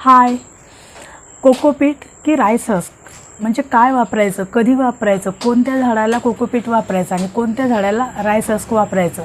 हाय. Cocopeat की rice husk? म्हणजे काय वापरायचं? कधी वापरायचं? कोणत्या झाडाला कोकोपीट वापरायचं आणि कोणत्या झाडाला राईस हस्क वापरायचं?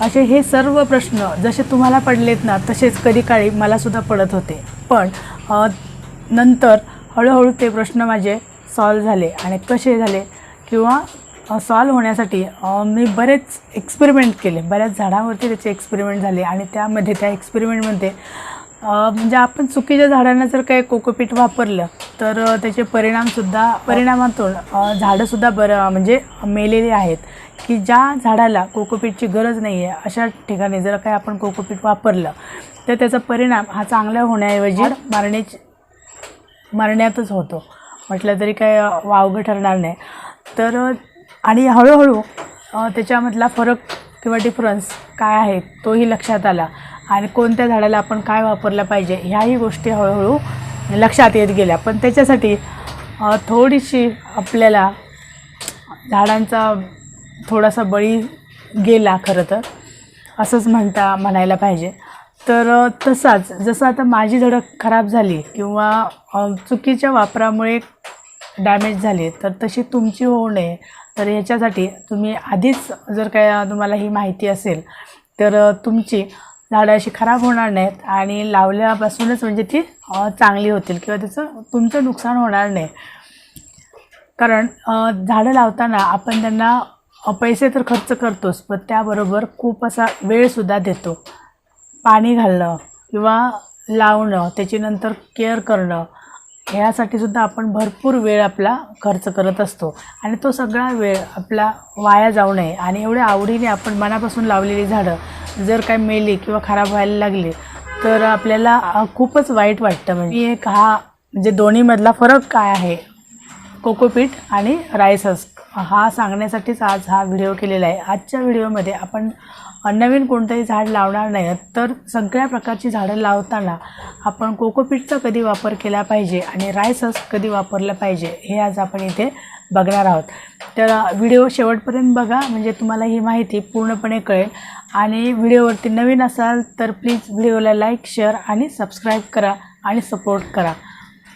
असे हे सर्व प्रश्न जसे तुम्हाला पडलेत ना तसेच कधी काळी मलासुद्धा पडत होते. पण नंतर हळूहळू ते प्रश्न माझे सॉल्व झाले आणि कसे झाले किंवा सॉल्व होण्यासाठी मी बरेच एक्सपेरिमेंट केले. बऱ्याच झाडांवरती त्याचे एक्सपेरिमेंट झाले आणि त्यामध्ये त्या एक्सपेरिमेंटमध्ये म्हणजे आपण चुकीच्या झाडांना जर काही कोकोपीट वापरलं तर त्याचे परिणामसुद्धा परिणामातून झाडंसुद्धा बरं म्हणजे मेलेली आहेत. की ज्या झाडाला कोकोपीटची गरज नाही आहे अशा ठिकाणी जर काही आपण कोकोपीट वापरलं तर त्याचा परिणाम हा चांगला होण्याऐवजी मारण्याची मरण्यातच होतो. म्हटलं तरी काय वावगं ठरणार नाही. तर आणि हळूहळू त्याच्यामधला फरक किंवा डिफरन्स काय आहे तोही लक्षात आला. आणि कोणत्या झाडाला आपण काय वापरलं पाहिजे ह्याही गोष्टी हळूहळू लक्षात येत गेल्या. पण त्याच्यासाठी थोडीशी आपल्याला झाडांचा थोडासा बळी गेला खरं तर असंच म्हणता म्हणायला पाहिजे. तर तसाच जसं आता माझी झाडं खराब झाली किंवा चुकीच्या वापरामुळे डॅमेज झाली तर तशी तुमची होऊ नये. तर ह्याच्यासाठी तुम्ही आधीच जर काय तुम्हाला ही माहिती असेल तर तुमची झाडं अशी खराब होणार नाहीत आणि लावल्यापासूनच म्हणजे ती चांगली होतील किंवा त्याचं तुमचं नुकसान होणार नाही. कारण झाडं लावताना आपण त्यांना पैसे तर खर्च करतोच पण त्याबरोबर खूप असा वेळसुद्धा देतो. पाणी घालणं किंवा लावणं त्याची नंतर केअर करणं ह्यासाठी सुद्धा आपण भरपूर वेळ आपला खर्च करत असतो. आणि तो सगळा वेळ आपला वाया जाऊ नये. आणि एवढ्या आवडीने आपण मनापासून लावलेली झाडं जर काय मेली किंवा खराब व्हायला लागली तर आपल्याला खूपच वाईट वाटतं. म्हणजे एक हा म्हणजे दोन्हीमधला फरक काय आहे? कोकोपीट आणि राईस हस्क. हा सांगण्यासाठीच आज हा व्हिडिओ केलेला आहे. आजच्या व्हिडिओमध्ये आपण नवीन कोणतंही झाड लावणार नाही. तर सगळ्या प्रकारची झाडं लावताना आपण कोकोपीटचा कधी वापर केला पाहिजे आणि रायसस कधी वापरलं पाहिजे हे आज आपण इथे बघणार आहोत. तर व्हिडिओ शेवटपर्यंत बघा म्हणजे तुम्हाला ही माहिती पूर्णपणे कळेल. आणि व्हिडिओवरती नवीन असाल तर प्लीज व्हिडिओला लाईक शेअर आणि सबस्क्राईब करा आणि सपोर्ट करा.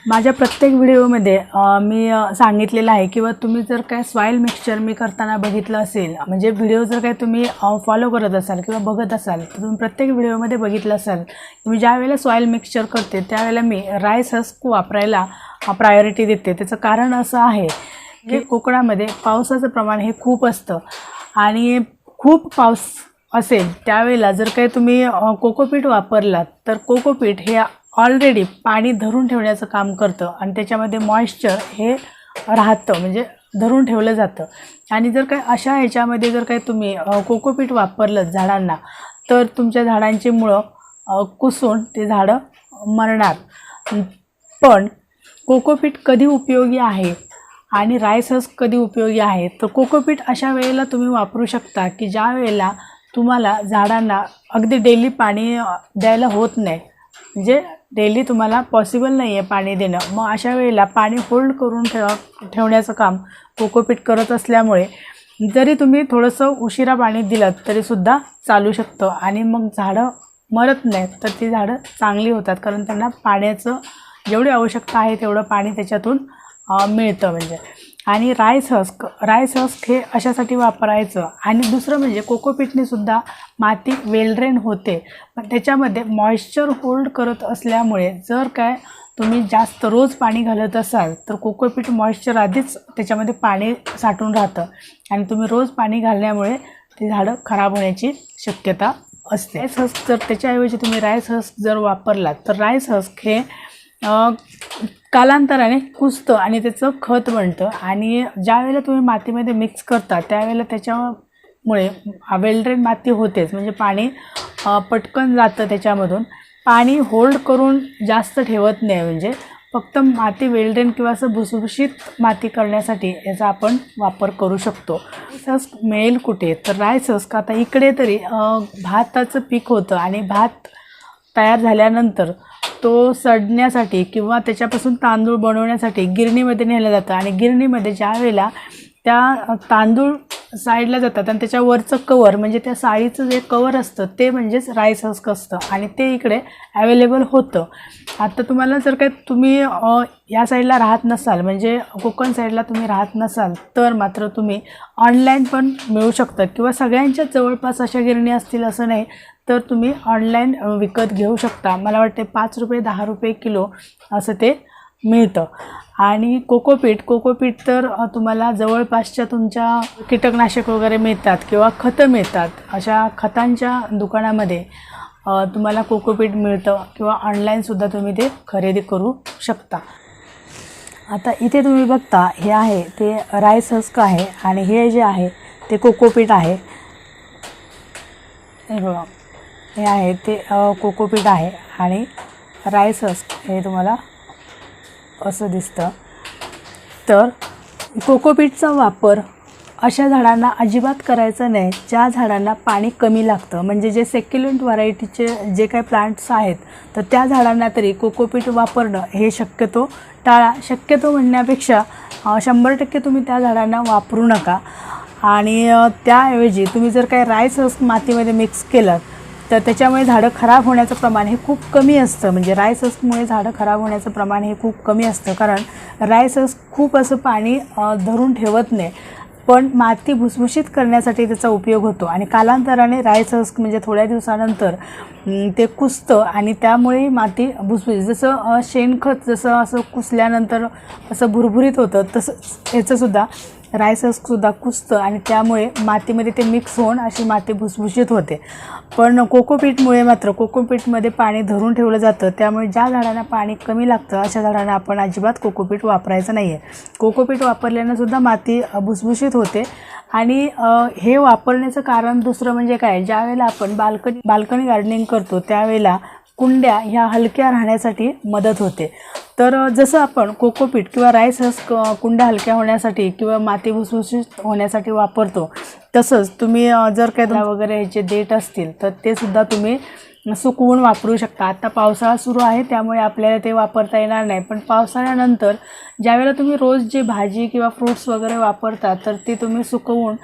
माझ्या प्रत्येक व्हिडिओमध्ये मी सांगितलेलं आहे किंवा तुम्ही जर काय सॉईल मिक्सचर मी करताना बघितलं असेल म्हणजे व्हिडिओ जर काय तुम्ही फॉलो करत असाल किंवा बघत असाल तर तुम्ही प्रत्येक व्हिडिओमध्ये बघितलं असाल की मी ज्या वेळेला सॉईल मिक्सचर करते त्यावेळेला मी राईस हस्क वापरायला प्रायोरिटी देते. त्याचं कारण असं आहे की कोकणामध्ये पावसाचं प्रमाण हे खूप असतं. आणि खूप पाऊस असेल त्यावेळेला जर काही तुम्ही अ, कोकोपीट वापरलात तर कोकोपीट हे ऑलरेडी पाणी धरून ठेवण्याचं काम करतं आणि त्याच्यामध्ये मॉइश्चर हे राहतं म्हणजे धरून ठेवलं जातं. आणि जर काय अशा ह्याच्यामध्ये जर काय तुम्ही कोकोपीट वापरलं झाडांना तर तुमच्या झाडांची मुळं कुसून ते झाडं मरणार. पण कोकोपीट कधी उपयोगी आहे आणि रायसस कधी उपयोगी आहे तर कोकोपीट अशा वेळेला तुम्ही वापरू शकता की ज्या वेळेला तुम्हाला झाडांना अगदी डेली पाणी द्यायला होत नाही. म्हणजे डेली तुम्हाला पॉसिबल नाही आहे पाणी देणं. मग अशा वेळेला पाणी होल्ड करून ठेवा ठेवण्याचं काम कोकोपीट करत असल्यामुळे जरी तुम्ही थोडंसं उशिरा पाणी दिलं तरीसुद्धा चालू शकतं. आणि मग झाडं मरत नाहीत तर ती झाडं चांगली होतात. कारण त्यांना पाण्याचं जेवढी आवश्यकता आहे तेवढं पाणी त्याच्यातून मिळतं म्हणजे. आणि रायस हस्क रायस हस्क हे अशासाठी वापरायचं. आणि दुसरं म्हणजे कोकोपीटने सुद्धा माती वेलड्रेन होते. पण त्याच्यामध्ये मॉइश्चर होल्ड करत असल्यामुळे जर काय तुम्ही जास्त रोज पाणी घालत असाल तर कोकोपीट मॉइश्चर आधीच त्याच्यामध्ये पाणी साठून राहतं. आणि तुम्ही रोज पाणी घालण्यामुळे ती झाडं खराब होण्याची शक्यता असते. राईस हस्क जर त्याच्याऐवजी तुम्ही राईस हस्क जर वापरलात तर राईस हस्क हे कालांतराने कुजतं आणि त्याचं खत बनतं. आणि ज्या वेळेला तुम्ही मातीमध्ये मिक्स करता त्यावेळेला त्याच्यामुळे वेलड्रेन माती होतेच. म्हणजे पाणी पटकन जातं त्याच्यामधून. पाणी होल्ड करून जास्त ठेवत नाही. म्हणजे फक्त माती वेलड्रेन किंवा असं भुसभुशीत माती करण्यासाठी याचा आपण वापर करू शकतो. राईस मिळेल कुठे? तर राईस का आता इकडे तरी भाताचं पीक होतं आणि भात तयार झाल्यानंतर तो सडण्यासाठी किंवा त्याच्यापासून तांदूळ बनवण्यासाठी गिरणीमध्ये नेलं जातं. आणि गिरणीमध्ये ज्या वेळेला त्या तांदूळ साईडला जातात आणि त्याच्यावरचं कवर म्हणजे त्या साडीचं जे कवर असतं ते म्हणजेच राईस हस्क असतं आणि ते इकडे अवेलेबल होतं. आता तुम्हाला जर काय तुम्ही या साईडला राहत नसाल म्हणजे कोकण साईडला तुम्ही राहत नसाल तर मात्र तुम्ही ऑनलाईन पण मिळू शकतात किंवा सगळ्यांच्या जवळपास अशा गिरणी असतील असं नाही तर तुम्ही ऑनलाईन विकत घेऊ शकता. मला वाटते पाच रुपये दहा रुपये किलो असं ते मिळतं. आणि कोकोपीट कोकोपीट तर तुम्हाला जवळपासच्या तुमच्या कीटकनाशक वगैरे मिळतात किंवा खतं मिळतात. अशा खतांच्या दुकानामध्ये तुम्हाला कोकोपीट मिळतं किंवा ऑनलाईनसुद्धा तुम्ही ते खरेदी करू शकता. आता इथे तुम्ही बघता हे आहे ते राईस हस्क आहे आणि हे जे आहे ते कोकोपीट आहे. हे बघा हे आहे ते कोकोपीट आहे आणि राईस हस्क हे तुम्हाला असं दिसतं. तर कोकोपीटचा वापर अशा झाडांना अजिबात करायचं नाही. ज्या झाडांना पाणी कमी लागतं म्हणजे जे सेक्युलंट व्हरायटीचे जे काही प्लांट्स आहेत तर त्या झाडांना तरी कोकोपीट वापरणं हे शक्यतो टाळा. शक्यतो म्हणण्यापेक्षा शंभर टक्के तुम्ही त्या झाडांना वापरू नका. आणि त्याऐवजी तुम्ही जर काही रायस मातीमध्ये मिक्स केलं तर त्याच्यामुळे झाडं खराब होण्याचं प्रमाण हे खूप कमी असतं. म्हणजे राईस झाडं खराब होण्याचं प्रमाण हे खूप कमी असतं. कारण राईस खूप असं पाणी धरून ठेवत नाही. पण माती भुसभुशीत करण्यासाठी त्याचा उपयोग होतो. आणि कालांतराने राईस म्हणजे थोड्या दिवसानंतर ते कुसतं आणि त्यामुळे माती भुसभुशीत. जसं शेणखत जसं असं कुसल्यानंतर असं भुरभुरीत होतं तसं याचंसुद्धा रायससुद्धा कुसतं आणि त्यामुळे मातीमध्ये ते मिक्स होऊन अशी माती भुसभुशीत होते. पण कोकोपीटमुळे मात्र कोकोपीटमध्ये पाणी धरून ठेवलं जातं. त्यामुळे ज्या झाडांना पाणी कमी लागतं अशा झाडांना आपण अजिबात कोकोपीट वापरायचं नाही आहे कोकोपीट वापरल्यानंसुद्धा माती भुसभुशीत होते. आणि हे वापरण्याचं कारण दुसरं म्हणजे काय? ज्यावेळेला आपण बाल्कनी बाल्कनी गार्डनिंग करतो त्यावेळेला कुंड्या ह्या हलक्या राहण्यासाठी मदत होते. तर जसं आपण कोकोपीट किंवा राईस हस्क कुंड्या हलक्या होण्यासाठी किंवा माती भुसभुशीत होण्यासाठी वापरतो तसंच तुम्ही जर काही दहा वगैरे ह्याचे देठ असतील तर ते सुद्धा तुम्ही सुकवून वापरू शकता. आता पावसाळा सुरू आहे त्यामुळे आपल्याला ते वापरता येणार नाही. पण पावसाळ्यानंतर ज्यावेळेला तुम्ही रोज जे भाजी किंवा फ्रूट्स वगैरे वापरता तर ती तुम्ही सुकवून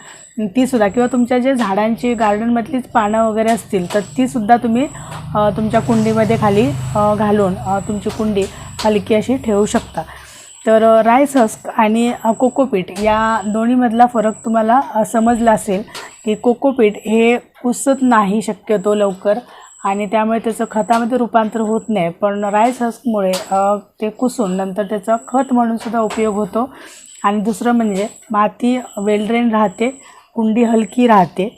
तीसुद्धा किंवा तुमच्या जे झाडांची गार्डनमधलीच पानं वगैरे असतील तर तीसुद्धा तुम्ही तुमच्या कुंडीमध्ये खाली घालून तुमची कुंडी हलकी अशी ठेवू शकता. तर राईस हस्क आणि कोकोपीट या दोन्हीमधला फरक तुम्हाला समजला असेल की कोकोपीट हे कुसत नाही शक्यतो लवकर आणि त्यामुळे त्याचं खतामध्ये रूपांतर होत नाही. पण राईस हस्कमुळे ते कुसून नंतर त्याचा खत म्हणूनसुद्धा उपयोग होतो. आणि दुसरं म्हणजे माती वेलड्रेन राहते कुंडी हलकी राहते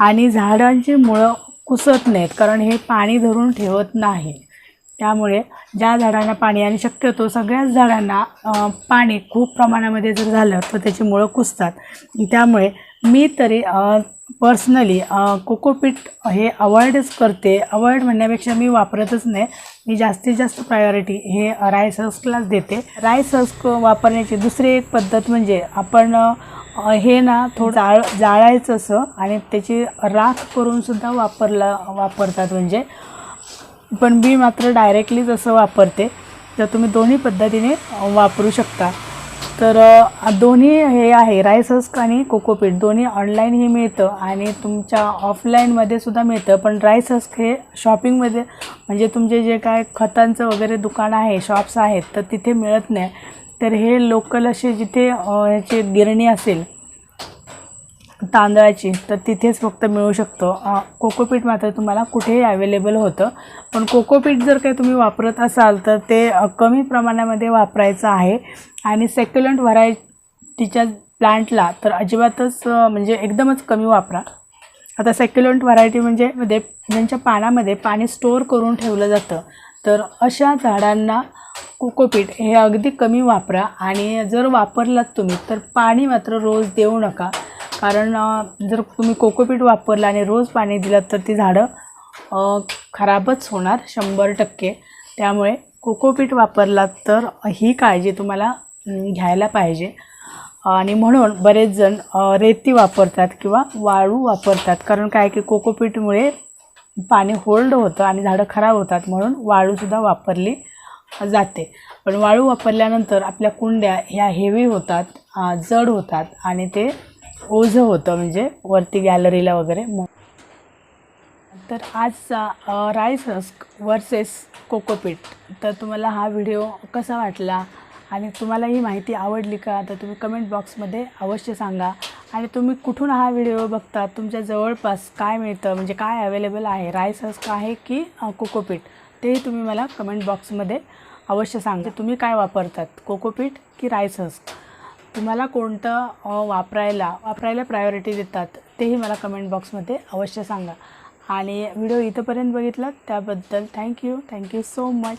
आणि झाडांची मुळं कुसत नाहीत कारण हे पाणी धरून ठेवत नाही. त्यामुळे ज्या झाडांना पाणी आणि शक्यतो सगळ्याच झाडांना पाणी खूप प्रमाणामध्ये जर झालं तर त्याची मुळं कुसतात. त्यामुळे मी तरी पर्सनली कोकोपीट हे अवॉइडच करते. अवॉइड म्हणण्यापेक्षा मी वापरतच नाही. मी जास्तीत जास्त प्रायोरिटी हे राईस हस्कलाच देते. राईस हस्क वापरण्याची दुसरी एक पद्धत म्हणजे आपण हे ना थोडं जाळ जाळायचं असं आणि त्याची राख करूनसुद्धा वापरला वापरतात म्हणजे पण मी मात्र डायरेक्टली जसं वापरते तर तुम्ही दोन्ही पद्धतीने वापरू शकता. तर दोन्ही हे आहे राईस हस्क आणि कोकोपीट दोन्ही ऑनलाईनही मिळतं आणि तुमच्या ऑफलाईनमध्ये सुद्धा मिळतं. पण राईस हस्क हे शॉपिंगमध्ये म्हणजे तुमचे जे काय खतांचं वगैरे दुकान आहे शॉप्स आहेत तर तिथे मिळत नाही. तर हे लोकल असे जिथे ह्याचे ह्याची गिरणी असेल तांदळाची तर तिथेच फक्त मिळू शकतो. कोकोपीट मात्र तुम्हाला कुठेही अवेलेबल होतं. पण कोकोपीट जर काही तुम्ही वापरत असाल तर ते कमी प्रमाणामध्ये वापरायचं आहे. आणि सेक्युलंट व्हरायटीच्या प्लांटला तर अजिबातच म्हणजे एकदमच कमी वापरा. आता सेक्युलंट व्हरायटी म्हणजे मध्ये ज्यांच्या पानामध्ये पाणी स्टोअर करून ठेवलं जातं तर अशा झाडांना कोकोपीट हे अगदी कमी वापरा. आणि जर वापरलात तुम्ही तर पाणी मात्र रोज देऊ नका. कारण जर तुम्ही कोकोपीट वापरलं आणि रोज पाणी दिलं तर ती झाडं खराबच होणार शंभर टक्के. त्यामुळे कोकोपीट वापरलात तर ही काळजी तुम्हाला घ्यायला पाहिजे. आणि म्हणून बरेच जण रेती वापरतात किंवा वाळू वापरतात. कारण काय की कोकोपीटमुळे पाणी होल्ड होतं आणि झाडं खराब होतात म्हणून वाळूसुद्धा वापरली जाते. पण वाळू वापरल्यानंतर आपल्या कुंड्या ह्या हेवी होतात जड होतात आणि ते ओझं होतं म्हणजे वरती गॅलरीला वगैरे. मग तर आजचा राईस हस्क वर्सेस कोकोपीट तर तुम्हाला हा व्हिडिओ कसा वाटला आणि तुम्हाला ही माहिती आवडली का? तर तुम्ही कमेंट बॉक्समध्ये अवश्य सांगा. आणि तुम्ही कुठून हा व्हिडिओ बघता? तुमच्या जवळपास काय मिळतं? म्हणजे काय अवेलेबल आहे? राईस हस्क आहे की कोकोपीट तेही तुम्ही मला कमेंट बॉक्समध्ये अवश्य सांगा. तुम्ही काय वापरतात? कोकोपीट की राईस हस्क? तुम्हाला कोणतं वापरायला वापरायला प्रायोरिटी देतात तेही मला कमेंट बॉक्समध्ये अवश्य सांगा. आणि व्हिडिओ इथंपर्यंत बघितलात त्याबद्दल थँक्यू थँक्यू सो मच